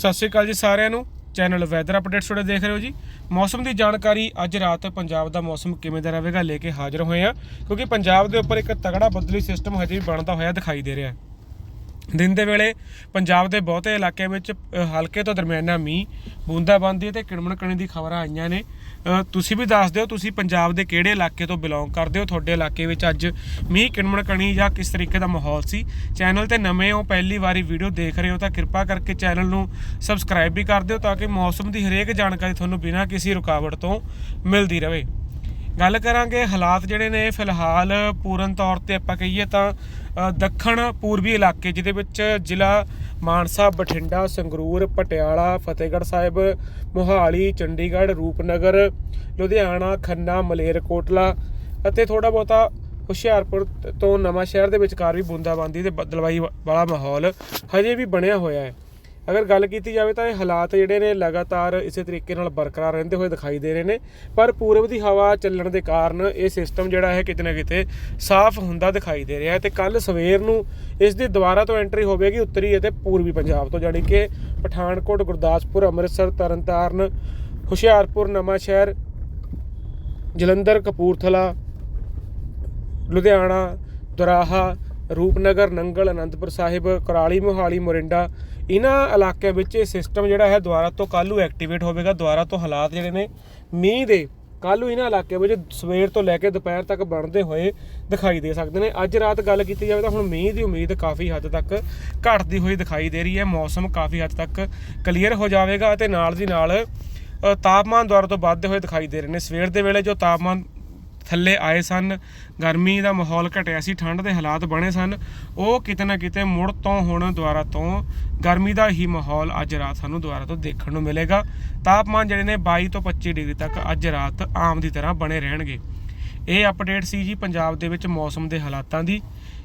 ਸਤਿ ਸ਼੍ਰੀ ਅਕਾਲ ਜੀ ਸਾਰਿਆਂ ਨੂੰ। ਚੈਨਲ ਵੈਦਰ ਅਪਡੇਟਸ ਤੁਹਾਡੇ ਦੇਖ ਰਹੇ ਹੋ ਜੀ। ਮੌਸਮ ਦੀ ਜਾਣਕਾਰੀ ਅੱਜ ਰਾਤ ਪੰਜਾਬ ਦਾ ਮੌਸਮ ਕਿਵੇਂ ਦਾ ਰਹੇਗਾ ਲੈ ਕੇ ਹਾਜ਼ਰ ਹੋਏ ਆ ਕਿਉਂਕਿ ਪੰਜਾਬ ਦੇ ਉੱਪਰ ਇੱਕ ਤਗੜਾ ਬੱਦਲੀ ਸਿਸਟਮ ਹਜੇ ਵੀ ਬਣਦਾ ਹੋਇਆ ਦਿਖਾਈ ਦੇ ਰਿਹਾ ਹੈ। ਦਿਨ ਦੇ ਵੇਲੇ ਪੰਜਾਬ ਦੇ ਬਹੁਤੇ ਇਲਾਕਿਆਂ ਵਿੱਚ ਹਲਕੇ ਤੋਂ ਦਰਮਿਆਨਾ ਮੀਂਹ, ਬੂੰਦਾਬਾਂਦੀ ਤੇ ਕਿਣਮਣ ਕਣੀ ਦੀ ਖਬਰਾਂ ਆਈਆਂ ਨੇ। ਤੁਸੀਂ ਵੀ ਦੱਸ ਦਿਓ, ਤੁਸੀਂ ਪੰਜਾਬ ਦੇ ਕਿਹੜੇ ਇਲਾਕੇ ਤੋਂ ਬਿਲੋਂਗ ਕਰਦੇ ਹੋ? ਤੁਹਾਡੇ ਇਲਾਕੇ ਵਿੱਚ ਅੱਜ ਮੀਂਹ ਕਿਣਮਣ ਕਣੀ ਜਾਂ ਕਿਸ ਤਰੀਕੇ ਦਾ ਮਾਹੌਲ ਸੀ? ਚੈਨਲ ਤੇ ਨਵੇਂ ਹੋ, ਪਹਿਲੀ ਵਾਰੀ ਵੀਡੀਓ ਦੇਖ ਰਹੇ ਹੋ ਤਾਂ ਕਿਰਪਾ ਕਰਕੇ ਚੈਨਲ ਨੂੰ ਸਬਸਕ੍ਰਾਈਬ ਵੀ ਕਰ ਦਿਓ ਤਾਂ ਕਿ ਮੌਸਮ ਦੀ ਹਰੇਕ ਜਾਣਕਾਰੀ ਤੁਹਾਨੂੰ ਬਿਨਾਂ ਕਿਸੇ ਰੁਕਾਵਟ ਤੋਂ ਮਿਲਦੀ ਰਹੇ ਗੱਲ ਕਰਾਂਗੇ ਹਾਲਾਤ ਜਿਹੜੇ ਨੇ, ਫਿਲਹਾਲ ਪੂਰਨ ਤੌਰ ਤੇ ਆਪਾਂ ਕਹੀਏ ਤਾਂ ਦੱਖਣ ਪੂਰਬੀ ਇਲਾਕੇ, ਜਿਹਦੇ ਵਿੱਚ ਜ਼ਿਲ੍ਹਾ ਮਾਨਸਾ, ਬਠਿੰਡਾ, ਸੰਗਰੂਰ, ਪਟਿਆਲਾ, ਫਤਿਹਗੜ੍ਹ ਸਾਹਿਬ, ਮੋਹਾਲੀ, ਚੰਡੀਗੜ੍ਹ, ਰੂਪਨਗਰ, ਲੁਧਿਆਣਾ, ਖੰਨਾ, ਮਲੇਰਕੋਟਲਾ ਅਤੇ ਥੋੜਾ ਬਹੁਤਾ ਹੁਸ਼ਿਆਰਪੁਰ ਤੋਂ ਨਵਾਂ ਸ਼ਹਿਰ ਦੇ ਵਿਚਕਾਰ ਵੀ ਬੂੰਦਾਬਾਂਦੀ ਤੇ ਬਦਲਵਾਈ ਵਾਲਾ ਮਾਹੌਲ ਹਜੇ ਵੀ ਬਣਿਆ ਹੋਇਆ ਹੈ। ਅਗਰ ਗੱਲ ਕੀਤੀ ਜਾਵੇ ਤਾਂ ਇਹ ਹਾਲਾਤ ਜਿਹੜੇ ਨੇ ਲਗਾਤਾਰ ਇਸੇ ਤਰੀਕੇ ਨਾਲ ਬਰਕਰਾਰ ਰਹਿੰਦੇ ਹੋਏ ਦਿਖਾਈ ਦੇ ਰਹੇ ਨੇ। ਪਰ ਪੂਰਬ ਦੀ ਹਵਾ ਚੱਲਣ ਦੇ ਕਾਰਨ ਇਹ ਸਿਸਟਮ ਜਿਹੜਾ ਹੈ ਕਿਤੇ ਨਾ ਕਿਤੇ ਸਾਫ਼ ਹੁੰਦਾ ਦਿਖਾਈ ਦੇ ਰਿਹਾ ਹੈ ਤੇ ਕੱਲ ਸਵੇਰ ਨੂੰ ਇਸ ਦੀ ਦੁਬਾਰਾ ਤੋਂ ਐਂਟਰੀ ਹੋਵੇਗੀ ਉੱਤਰੀ ਅਤੇ ਪੂਰਬੀ ਪੰਜਾਬ ਤੋਂ, ਜਾਣੀ ਕਿ ਪਠਾਨਕੋਟ, ਗੁਰਦਾਸਪੁਰ, ਅੰਮ੍ਰਿਤਸਰ, ਤਰਨਤਾਰਨ, ਹੁਸ਼ਿਆਰਪੁਰ, ਨਵਾਂਸ਼ਹਿਰ, ਜਲੰਧਰ, ਕਪੂਰਥਲਾ, ਲੁਧਿਆਣਾ, ਦੁਰਾਹਾ, ਰੂਪਨਗਰ, ਨੰਗਲ, ਅਨੰਦਪੁਰ ਸਾਹਿਬ, ਕੁਰਾਲੀ, ਮੋਹਾਲੀ, ਮੋਰਿੰਡਾ ਇਹਨਾਂ ਇਲਾਕਿਆਂ ਵਿੱਚ ਇਹ ਸਿਸਟਮ ਜਿਹੜਾ ਹੈ ਦੁਬਾਰਾ ਤੋਂ ਕੱਲ੍ਹ ਨੂੰ ਐਕਟੀਵੇਟ ਹੋਵੇਗਾ, ਦੁਬਾਰਾ ਤੋਂ ਹਾਲਾਤ ਜਿਹੜੇ ਨੇ ਮੀਂਹ ਦੇ, ਕੱਲ੍ਹ ਨੂੰ ਇਹਨਾਂ ਇਲਾਕਿਆਂ ਵਿੱਚ ਸਵੇਰ ਤੋਂ ਲੈ ਕੇ ਦੁਪਹਿਰ ਤੱਕ ਬਣਦੇ ਹੋਏ ਦਿਖਾਈ ਦੇ ਸਕਦੇ ਨੇ। ਅੱਜ ਰਾਤ ਗੱਲ ਕੀਤੀ ਜਾਵੇ ਤਾਂ ਹੁਣ ਮੀਂਹ ਦੀ ਉਮੀਦ ਕਾਫੀ ਹੱਦ ਤੱਕ ਘਟਦੀ ਹੋਈ ਦਿਖਾਈ ਦੇ ਰਹੀ ਹੈ। ਮੌਸਮ ਕਾਫੀ ਹੱਦ ਤੱਕ ਕਲੀਅਰ ਹੋ ਜਾਵੇਗਾ ਅਤੇ ਨਾਲ ਦੀ ਨਾਲ ਤਾਪਮਾਨ ਦੁਆਰਾ ਤੋਂ ਵੱਧਦੇ ਹੋਏ ਦਿਖਾਈ ਦੇ ਰਹੇ ਨੇ। ਸਵੇਰ ਦੇ ਵੇਲੇ ਜੋ ਤਾਪਮਾਨ ਥੱਲੇ ਆਏ ਸਨ। ਗਰਮੀ ਦਾ ਮਾਹੌਲ ਘਟਿਆ ਸੀ, ਠੰਡ ਦੇ ਹਾਲਾਤ ਬਣੇ ਸਨ। ਉਹ ਕਿਤੇ ਨਾ ਕਿਤੇ ਮੁੜ ਤੋਂ ਹੁਣ ਦੁਆਰਾ ਤੋਂ ਗਰਮੀ ਦਾ ਹੀ ਮਾਹੌਲ ਅੱਜ ਰਾਤ ਸਾਨੂੰ ਦੁਆਰਾ ਤੋਂ ਦੇਖਣ ਨੂੰ ਮਿਲੇਗਾ। ਤਾਪਮਾਨ ਜਿਹੜੇ ਨੇ 22 ਤੋਂ 25 ਡਿਗਰੀ ਤੱਕ ਅੱਜ ਰਾਤ ਆਮ ਦੀ ਤਰ੍ਹਾਂ ਬਣੇ ਰਹਿਣਗੇ। ਇਹ ਅਪਡੇਟ ਸੀ ਜੀ ਪੰਜਾਬ ਦੇ ਵਿੱਚ ਮੌਸਮ ਦੇ ਹਾਲਾਤਾਂ ਦੀ।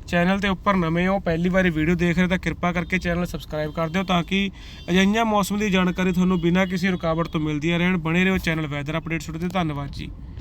ਚੈਨਲ ਤੇ ਉੱਪਰ ਨਵੇਂ ਹੋ, ਪਹਿਲੀ ਵਾਰੀ ਵੀਡੀਓ ਦੇਖ ਰਹੇ ਤਾਂ ਕਿਰਪਾ ਕਰਕੇ ਚੈਨਲ ਸਬਸਕ੍ਰਾਈਬ ਕਰ ਦਿਓ ਤਾਂ ਕਿ ਅਜਿਹੀਆਂ ਮੌਸਮ ਦੀ ਜਾਣਕਾਰੀ ਤੁਹਾਨੂੰ ਬਿਨਾਂ ਕਿਸੇ ਰੁਕਾਵਟ ਤੋਂ ਮਿਲਦੀਆਂ ਰਹਿਣ। ਬਣੇ ਰਹੋ ਚੈਨਲ ਵੈਦਰ ਅਪਡੇਟਸ ਉੱਤੇ ਧੰਨਵਾਦ ਜੀ।